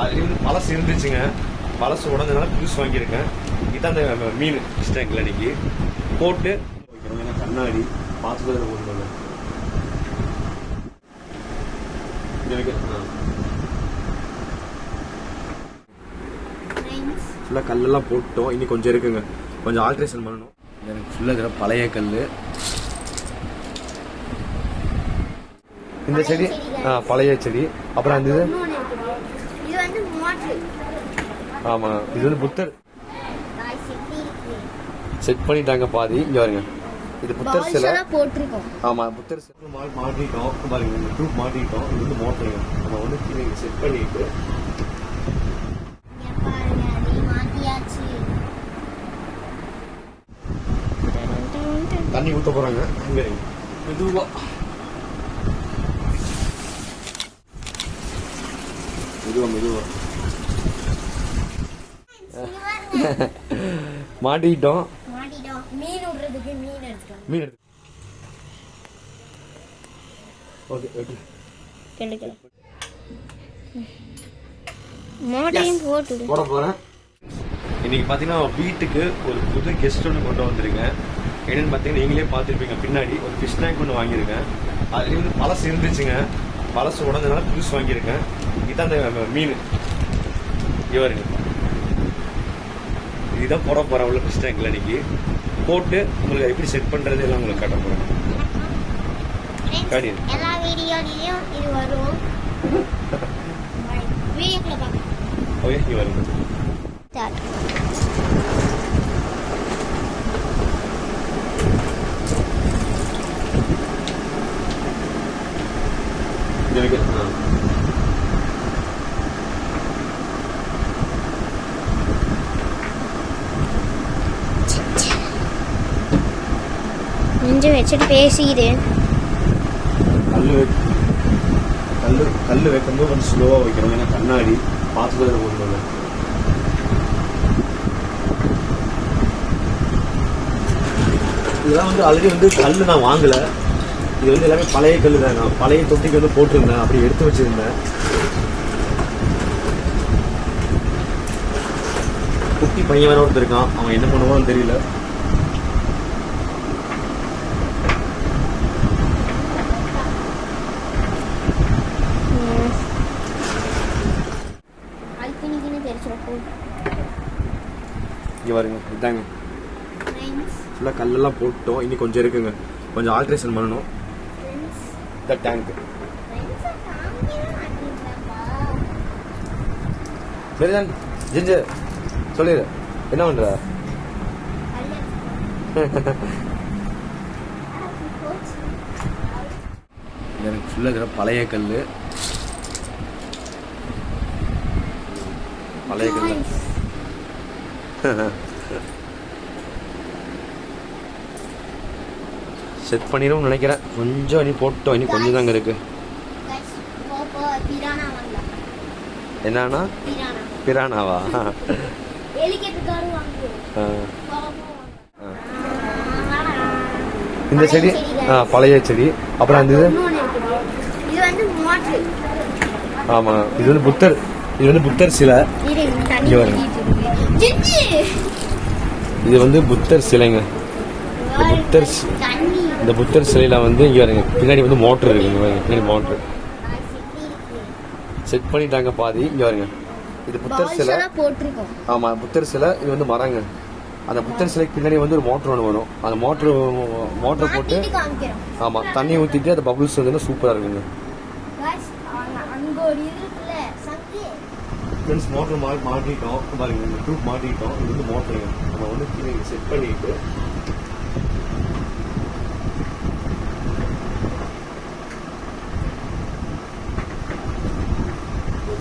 அதுலேயும் பழசு இருந்துச்சுங்க. பழசு உடஞ்சதுனால புதுசு வாங்கியிருக்கேன். இதான் அந்த மீன் இஷ்டங்கில் இன்னைக்கு. போட்டு கண்ணாடி பார்த்து கொண்டு ஃபுல்லாக கல்லெல்லாம் போட்டோம். இன்னும் கொஞ்சம் இருக்குங்க. கொஞ்சம் ஆல்ட்ரேஷன் பண்ணணும். எனக்கு ஃபுல்லாக இருக்கிற பழைய கல் இந்த செடி பழைய செடி. அப்புறம் அந்த இது. இது வந்து மோட்ரு. ஆமாம் இது வந்து புத்தர் செட் பண்ணிட்டாங்க பாதி. இங்கே பாருங்க. இது புத்தர் சிலை. போட்டிருக்கோம். ஆமாம் புத்தர் சிலை. மா மாட்டிட்டோம். பாருங்க இந்த ட்ரூப் மாட்டிட்டோம். இது வந்து மோட்டருங்க நம்ம வந்து கீழே செட் பண்ணிட்டு. தண்ணி ஊற்ற போகிறாங்க இங்கே. மெதுவா. மெதுவா மெதுவா. இங்க பாருங்க மாட்டிக்கிட்டோம். மீன் எடுத்து ஓகே ஓகே போட போகிறேன் இன்னைக்கு பார்த்தீங்கன்னா வீட்டுக்கு ஒரு புது கெஸ்ட் ஒன்று கொண்டு வந்திருக்கேன். என்னன்னு பார்த்தீங்கன்னா நீங்களே பார்த்துருப்பீங்க. பின்னாடி ஒரு ஃபிஷ் டேங்க் ஒன்று வாங்கியிருக்கேன். அதுலேயும் வந்து பழசு இருந்துச்சுங்க. பழசு உடஞ்சதுனால புதுசு வாங்கியிருக்கேன். இதான் மீன். இவருங்க இதுதான் போட போகிறேன் உள்ள ஃபிஷ் டேங்க்ல இன்னைக்கு போட்டு உங்களுக்கு எப்படி செட் பண்ணுறது எல்லாம் உங்களுக்கு காட்ட போகிறேன். எல்லா வீடியோலையும் இது வரும். வீடியோக்குள்ள பார்க்கலாம் ஓகே இவருங்க ஸ்டார்ட் இது வச்சுட்டு பேசிடு. கல் வைக்க கல் கல் வைக்கும்போது கொஞ்சம் ஸ்லோவாக வைக்கணும். ஏன்னா கண்ணாடி பார்த்து தான் கொண்டு இதெல்லாம் வந்து ஆல்ரெடி வந்து கல் நான் வாங்கலை. இது வந்து எல்லாமே பழைய கல் தான். நான் பழைய தொட்டிக்கு வந்து போட்டிருந்தேன். அப்படி எடுத்து வச்சிருந்தேன். குட்டி பையன் வேற ஒருத்தர் இருக்கான். அவன் என்ன பண்ணுவான்னு தெரியல. இங்கே பாருங்க இதாங்க. ஃபுல்லாக கல்லெல்லாம் போட்டோம். இன்னும் கொஞ்சம் இருக்குங்க. கொஞ்சம் ஆல்ட்ரேஷன் பண்ணணும். த இந்த டேங்க் சரிதான். ஜிஞ்சர் சொல்லிடு என்ன பண்ற? எனக்கு ஃபுல்லாக இருக்கிற பழைய கல் பழைய கல் செட் பண்ணிடும் நினைக்கிறேன். கொஞ்சம் இனி போட்டோம். இனி கொஞ்சம் தாங்க இருக்கு. என்னன்னா? பிரானா பிரானாவா. இந்த செடி பழைய செடி. அப்புறம் அந்த இது? ஆமாம் இது வந்து புத்தர். இது வந்து புத்தர் சிலை. இது வந்து புத்தர் சிலைங்க. புத்தர் இந்த புத்தர் சிலையில வந்து இங்க பாருங்க பின்னாடி வந்து மோட்டர் இருக்கு இங்க பாருங்க பின்னாடி மோட்டர். செட் பண்ணிட்டாங்க பாதி இங்க பாருங்க. இது புத்தர் சிலை. எல்லாம் போட்டிருக்கோம். ஆமா புத்தர் சிலை இது வந்து மரங்க. அந்த புத்தர் சிலைக்கு பின்னாடி வந்து ஒரு மோட்டர் ஒன்று வரும். அந்த மோட்டர் மோட்டர் போட்டு மாத்திட்டு காமிக்கிறோம். ஆமா தண்ணி ஊத்திட்டு அந்த பபுள்ஸ் வந்து சூப்பரா இருக்குங்க Guys, அங்க அங்க ஒரு இது இருக்குல்ல சங்கு ஃப்ரெண்ட்ஸ் மோட்டர் மா மாட்டிட்டோம். பாருங்க ட்ரூப் மாட்டிட்டோம். இது வந்து மோட்டர் நம்ம வந்து கீழே செட் பண்ணிட்டு.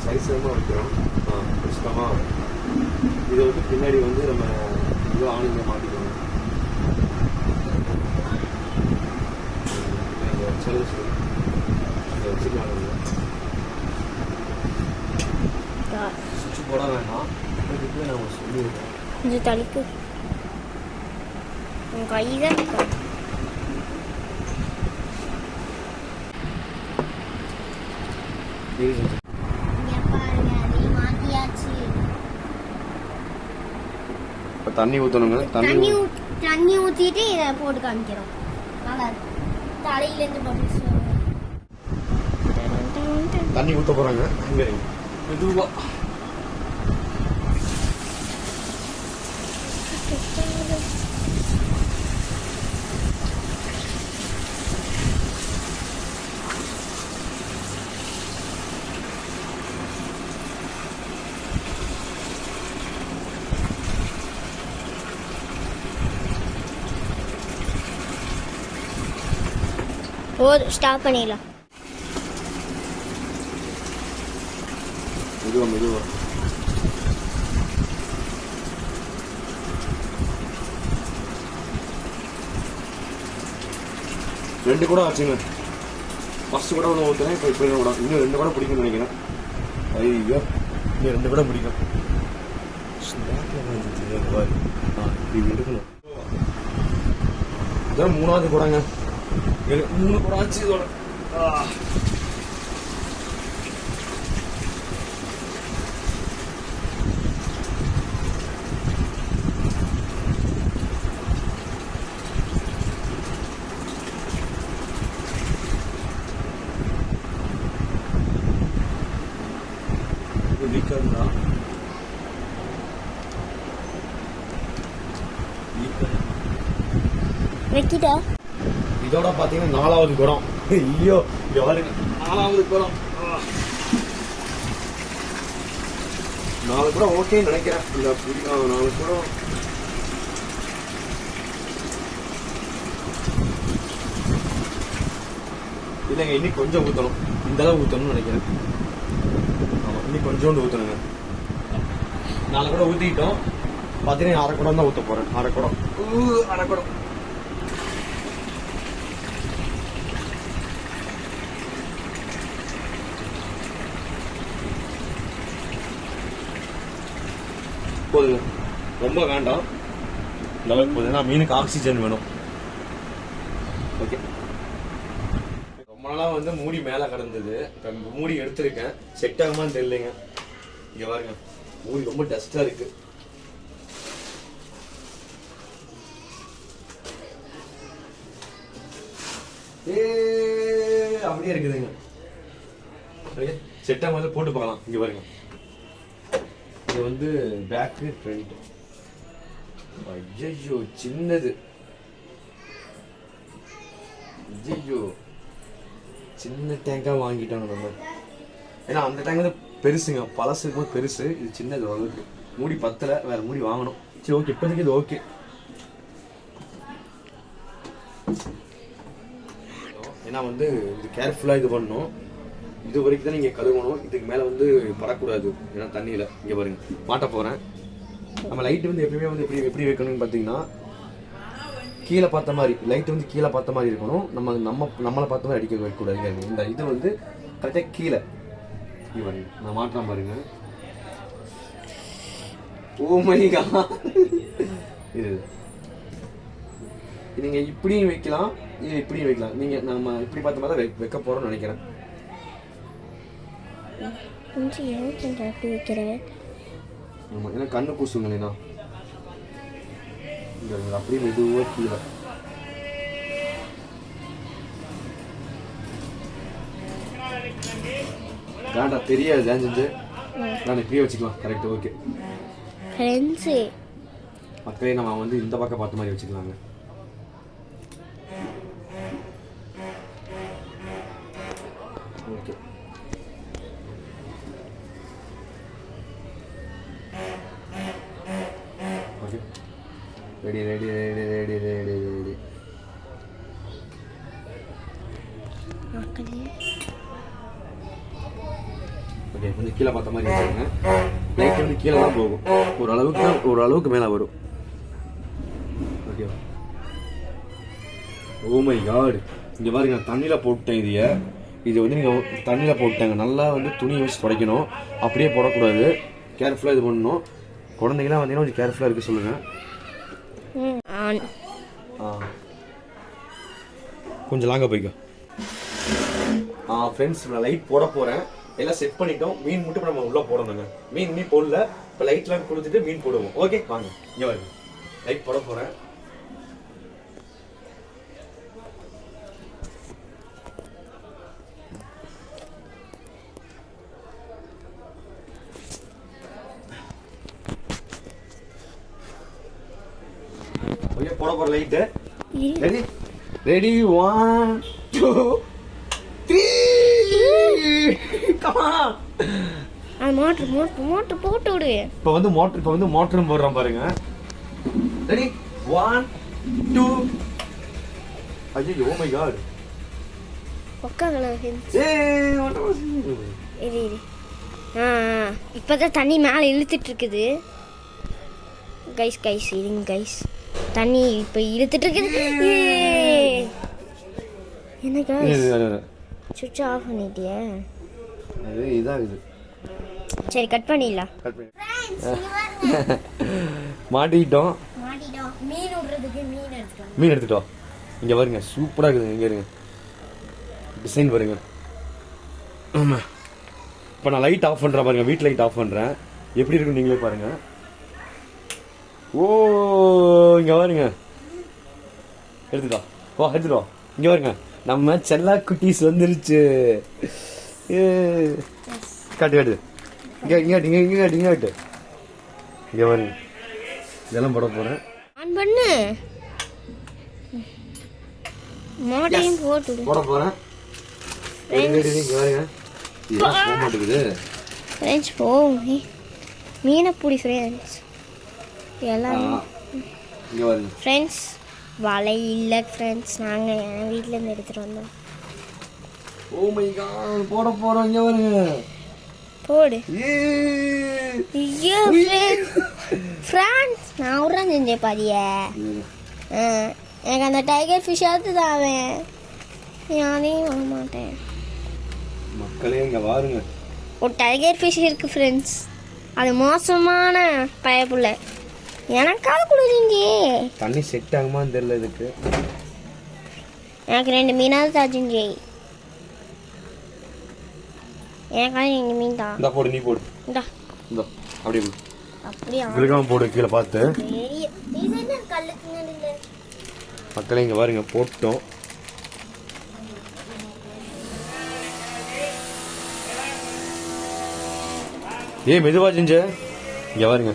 சைஸ் ரொம்ப வைக்கிறோம் ஆ வச்சுக்கோமா இதை வந்து பின்னாடி வந்து நம்ம இதோ ஆணிங்க மாட்டிக்கணும் இந்த சொல்லு சொல்லு இதை வச்சுக்கலாம் போட வேணாம். அதுக்கு நான் சொல்லிடுறேன். கொஞ்சம் தளிக்கு உன் கை தான் இருக்கா தெரியுது இப்போ தண்ணி ஊற்றணுங்க தண்ணி தண்ணி ஊற்றிட்டு இதை போட்டு காமிக்கிறோம். நல்லா தலையிலேருந்து போட்டு தண்ணி ஊற்ற போறாங்க. மெதுவாக போதும் ஸ்டாப் பண்ணிடலாம். மெதுவா மெதுவா. ரெண்டு கூட ஆச்சுங்க. ஃபர்ஸ்ட் கூட ஒன்று ஊற்றுறேன் இப்போ இப்போ கூட. இன்னும் ரெண்டு கூட பிடிக்கும்னு நினைக்கிறேன். ஐயோ. இன்னும் ரெண்டு கூட பிடிக்கும். இப்படி எடுக்கணும். இதான் மூணாவது கூடங்க. எனக்கு மூணு கூட ஆச்சு இதோட இதோட பாத்தீங்கன்னா நாலாவது குடம். ஐயோ பாருங்க நாலாவது குடம். நாலு குடம் ஓகேன்னு நினைக்கிறேன். ஆ, நாலு குடம். இல்லைங்க இன்னும் கொஞ்சம் ஊத்தணும். இந்த அளவு ஊத்தணும்னு நினைக்கிறேன். இன்னும் கொஞ்சோண்டு ஊத்தணுங்க. நாலு குடம் ஊத்திட்டோம் பாத்தீங்கன்னா அரை குடம் தான் ஊத்த போறேன். அரை குடம். அரை குடம். போதுங்க ரொம்ப வேண்டாம். அளவுக்கு போதும் ஏன்னா மீனுக்கு ஆக்சிஜன் வேணும். ஓகே. ரொம்ப நாளா வந்து மூடி மேல கிடந்தது. இப்ப மூடி எடுத்திருக்கேன். செட் ஆகுமான்னு தெரியலைங்க. இங்க பாருங்க. மூடி ரொம்ப டஸ்டா இருக்கு. ஏ அப்படியே இருக்குதுங்க. செட் ஆகும்போது போட்டு பார்க்கலாம். இங்க பாருங்க. இது வந்து பேக்கு ஃப்ரண்ட் ஐயோ சின்னது. ஐயோ சின்ன டேங்காக வாங்கிட்டோம் நம்ம. ஏன்னா அந்த டேங்க் வந்து பெருசுங்க. பழசு இருக்கும்போது பெருசு. இது சின்னது அளவுக்கு மூடி பத்தில் வேறு மூடி வாங்கணும். சரி ஓகே இப்போதைக்கு இது ஓகே ஏன்னா வந்து இது கேர்ஃபுல்லாக இது பண்ணணும். இது வரைக்கும் தான் நீங்கள் கழுவணும். இதுக்கு மேலே வந்து படக்கூடாது. ஏன்னா தண்ணியில். இங்கே பாருங்க. மாட்ட போகிறேன் நம்ம லைட் வந்து எப்பயுமே வந்து எப்படி எப்படி வைக்கணும்னு பார்த்தீங்கன்னா கீழே பார்த்த மாதிரி லைட் வந்து கீழே பார்த்த மாதிரி இருக்கணும். நம்ம நம்ம நம்மளை பார்த்த மாதிரி அடிக்க வைக்கக்கூடாது. இந்த இது வந்து கரெக்டாக கீழே. பாருங்க. நான் மாட்டுறேன் பாருங்க. Oh ஓ மணிகா இது. நீங்கள் இப்படியும் வைக்கலாம். இது இப்படியும் வைக்கலாம். நீங்கள் நம்ம இப்படி பார்த்த மாதிரி தான் வைக்க போகிறோம்னு நினைக்கிறேன். கொஞ்சம் ஏன் அப்படி வைக்கிறேன் ஆமா ஏன்னா கண்ணு கூசுங்க இல்லைனா இங்க பாருங்க, அப்படியே மெதுவாக கீழே. வேண்டாம் தெரியாது ஜான்ஜிஞ்சு நான் இப்படியே வச்சுக்கலாம். Correct okay friends. மக்களே நம்ம வந்து இந்த பக்கம் பார்த்த மாதிரி வச்சுக்கலாங்க. Ready ready ready ready ready ready okay கொஞ்சம் கீழே பார்த்த மாதிரி வச்சுருங்க லைட் வந்து கீழே தான் போகும். ஒரு அளவுக்கு தான் ஒரு அளவுக்கு மேலே வரும். ஓகே ஓ மை காட் இங்கே பாருங்க தண்ணியில் போட்டேன் இதைய. இது வந்து நீங்கள் தண்ணியில் போட்டாங்க. நல்லா வந்து துணி வச்சு துடைக்கணும். அப்படியே போடக்கூடாது. கேர்ஃபுல்லாக இது பண்ணணும். குழந்தைங்களாம் வந்தீங்கன்னா கொஞ்சம் கேர்ஃபுல்லாக இருக்க சொல்லுங்கள் ஆன். கொஞ்சம் லாங்க போய்க்கோ. ஆ ஃப்ரெண்ட்ஸ் நான் லைட் போட போகிறேன் எல்லாம் செட் பண்ணிட்டோம். மீன் மட்டும் இப்ப நம்ம உள்ளே போடணுங்க மீன் மீன் போடல. இப்போ லைட்லாம் கொடுத்துட்டு மீன் போடுவோம். ஓகே வாங்க. இங்கே வாங்க லைட் போட போறேன். போற light ready ready one two three motor motor motor போட்டு விடு. இப்போ வந்து மோட்டர் இப்போ வந்து மோட்டரும் போடுறோம் பாருங்க. ரெடி ஒன் டூ ஐயோ மை காட். இப்பதான் தண்ணி மேலே இழுத்துட்டு இருக்குது. கைஸ் கைஸ் இருங்க கைஸ் தண்ணி இப்போ இழுத்துட்டு இருக்குது கைஸ் சுவிட்ச் ஆஃப் பண்ணிட்டியே. அது இதான் இது சரி கட் பண்ணிடலாம். கட் பண்ணி மாட்டிக்கிட்டோம். மீன் எடுத்துட்டோம். இங்க பாருங்க சூப்பரா இருக்குது. இங்க இருங்க. டிசைன் பாருங்க. ஆமா. இப்போ நான் லைட் ஆஃப் பண்றேன் பாருங்க. வீட் லைட் ஆஃப் பண்றேன். எப்படி இருக்கு நீங்களே பாருங்க. ஓ இங்க பாருங்க எடுத்துட்டோ ஓ எடுத்துட்டோ இங்க பாருங்க நம்ம செல்லா குட்டீஸ் வந்துருச்சு. காட்டு காட்டு. இங்க இங்க இங்க இங்க காட்டு, இங்க காட்டு இங்க பாருங்க. இதெல்லாம் போட போறேன். ஆன் பண்ணு. மோட்டையும் போட்டு போட போறேன். இங்க இதெல்லாம் போக மாட்டேங்குது. ஃப்ரெண்ட்ஸ் போ மீனை பிடி ஃப்ரெண்ட்ஸ் எல்லாம். ஃப்ரெண்ட்ஸ் வலை இல்லை ஃப்ரெண்ட்ஸ் நாங்கள் என் வீட்டிலேருந்து எடுத்துகிட்டு வந்தோம். ஓ மை காட் போட போறோம் இங்க பாருங்க போடு. ஐயோ ஃப்ரான்ஸ் நான் உரம் செஞ்சேன் பாதிய எனக்கு அந்த டைகர் ஃபிஷ்ஷாவது தான் அவன். யாரையும் வாங்க மாட்டேன். மக்களே இங்க பாருங்க ஒரு டைகர் ஃபிஷ் இருக்கு ஃப்ரெண்ட்ஸ் அது மோசமான பயப்புள்ள எனக்காவது கொடுங்க தண்ணி செட் ஆகுமான்னு தெரியல இதுக்கு. எனக்கு ரெண்டு மீனாவது தாச்சுஞ்சே எனக்காக ரெண்டு மீன் தான். இந்த போடு நீ போடு. இந்தா. இந்த அப்படியே போடு. அப்படியா? விழுகாம போடு கீழே பார்த்து. பெரிய இது என்ன கல்லுக்கு நடுவுல? மக்களே இங்க பாருங்க போட்டோம். ஏய் மெதுவா செஞ்ச இங்க பாருங்க.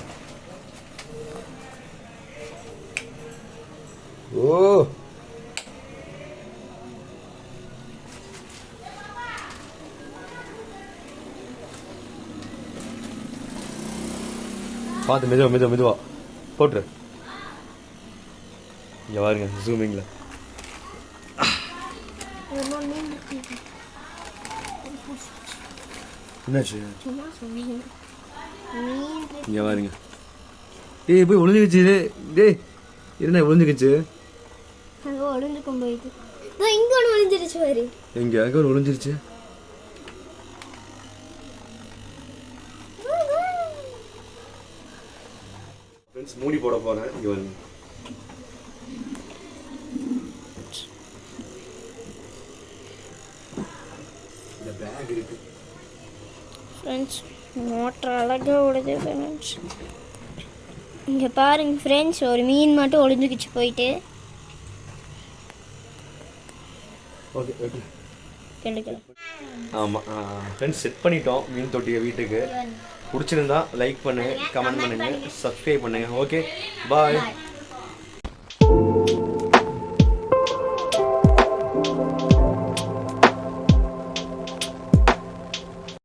பார்த்து மெதுவா மெதுவா மெதுவா. போட்டுரு. இங்கே பாருங்க ஜூமிங்கில் என்னாச்சு? இங்கே பாருங்க. ஏய் போய் ஒளிஞ்சுக்கிச்சு. டேய் என்ன ஒளிஞ்சுக்கிச்சு? அங்கே ஒளிஞ்சுக்கும் போயிட்டு நான் இங்கே ஒன்று ஒளிஞ்சிருச்சு பாரு. எங்க? அங்க ஒரு ஒளிஞ்சிருச்சு. ஃப்ரெண்ட்ஸ் மூடி போட போறேன். இங்க பாருங்க. இந்த பேக் இருக்கு. ஃப்ரெண்ட்ஸ் மோட்டர் அழகாக ஓடுது ஃப்ரெண்ட்ஸ் இங்கே பாருங்க ஃப்ரெண்ட்ஸ் ஒரு மீன் மட்டும் ஒளிஞ்சுக்கிச்சு போயிட்டு. ஓகே ஓகே ஆமாம் ஃப்ரெண்ட்ஸ் செட் பண்ணிட்டோம் மீன் தொட்டியை வீட்டுக்கு. பிடிச்சிருந்தா லைக் பண்ணுங்க கமெண்ட் பண்ணுங்க சப்ஸ்கிரைப் பண்ணுங்க. Okay bye